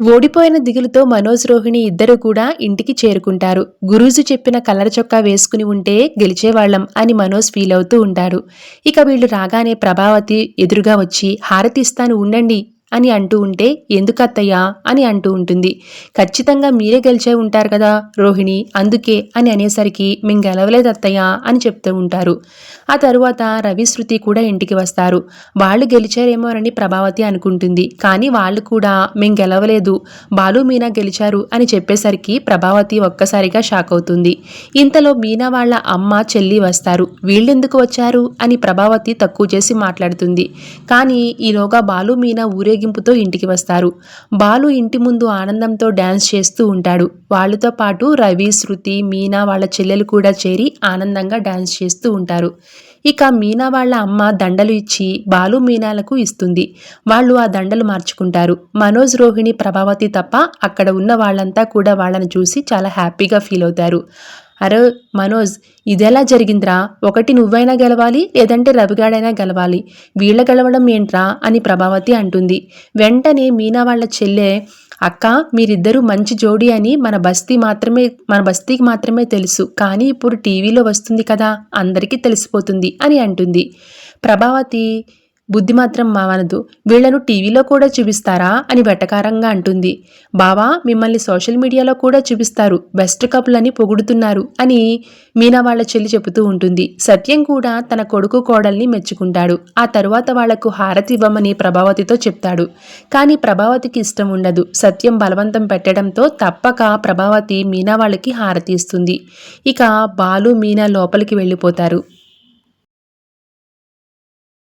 ఓడిపోయిన దిగులుతో మనోజ్ రోహిణి ఇద్దరు కూడా ఇంటికి చేరుకుంటారు. గురూజు చెప్పిన కలర్ చొక్కా వేసుకుని ఉంటే గెలిచేవాళ్ళం అని మనోజ్ ఫీల్ అవుతూ ఉంటారు ఇక వీళ్ళు రాగానే ప్రభావతి ఎదురుగా వచ్చి హారతి ఇస్తాను ఉండండి అని అంటూ ఉంటే ఎందుకత్తయ్యా? అని అంటూ ఉంటుంది. ఖచ్చితంగా మీరే గెలిచే ఉంటారు కదా రోహిణి అందుకే అని అనేసరికి మేము గెలవలేదు అత్తయ్యా అని చెప్తూ ఉంటారు. ఆ తరువాత రవి శృతి కూడా ఇంటికి వస్తారు. వాళ్ళు గెలిచారేమోనని ప్రభావతి అనుకుంటుంది. కానీ వాళ్ళు కూడా మేం గెలవలేదు బాలు మీనా గెలిచారు అని చెప్పేసరికి ప్రభావతి ఒక్కసారిగా షాక్ అవుతుంది. ఇంతలో మీనా వాళ్ళ అమ్మ చెల్లి వస్తారు. వీళ్ళెందుకు వచ్చారు? అని ప్రభావతి తక్కువ చేసి మాట్లాడుతుంది. కానీ ఈలోగా బాలు మీనా ఊరేగింపుతో ఇంటికి వస్తారు. బాలు ఇంటి ముందు ఆనందంతో డ్యాన్స్ చేస్తూ ఉంటాడు. వాళ్ళతో పాటు రవి శృతి మీనా వాళ్ళ చెల్లెలు కూడా చేరి ఆనందంగా డ్యాన్స్ చేస్తూ ఉంటారు. ఇక మీనా వాళ్ళ అమ్మ దండలు ఇచ్చి బాలు మీనాలకు ఇస్తుంది. వాళ్ళు ఆ దండలు మార్చుకుంటారు. మనోజ్ రోహిణి ప్రభావతి తప్ప అక్కడ ఉన్న వాళ్ళంతా కూడా వాళ్ళని చూసి చాలా హ్యాపీగా ఫీల్ అవుతారు. అరే మనోజ్ ఇదెలా జరిగిందిరా? ఒకటి నువ్వైనా గెలవాలి లేదంటే రవిగాడైనా గెలవాలి. వీళ్ళ గెలవడం ఏంట్రా? అని ప్రభావతి అంటుంది. వెంటనే మీనా వాళ్ళ చెల్లె అక్క మీరిద్దరూ మంచి జోడీ అని మన బస్తీ మాత్రమే మన బస్తీకి మాత్రమే తెలుసు. కానీ ఇప్పుడు టీవీలో వస్తుంది కదా అందరికీ తెలిసిపోతుంది అని అంటుంది. ప్రభావతి బుద్ధి మాత్రం మావనదు వీళ్ళను టీవీలో కూడా చూపిస్తారా అని వెటకారంగా అంటుంది. బావా మిమ్మల్ని సోషల్ మీడియాలో కూడా చూపిస్తారు. బెస్ట్ కప్లని పొగుడుతున్నారు అని మీనా వాళ్ళ చెల్లి చెబుతూ ఉంటుంది. సత్యం కూడా తన కొడుకు కోడల్ని మెచ్చుకుంటాడు. ఆ తరువాత వాళ్ళకు హారతి ఇవ్వమని ప్రభావతితో చెప్తాడు. కానీ ప్రభావతికి ఇష్టం ఉండదు. సత్యం బలవంతం పెట్టడంతో తప్పక ప్రభావతి మీనా వాళ్ళకి హారతి ఇస్తుంది. ఇక బాలు మీనా లోపలికి వెళ్ళిపోతారు.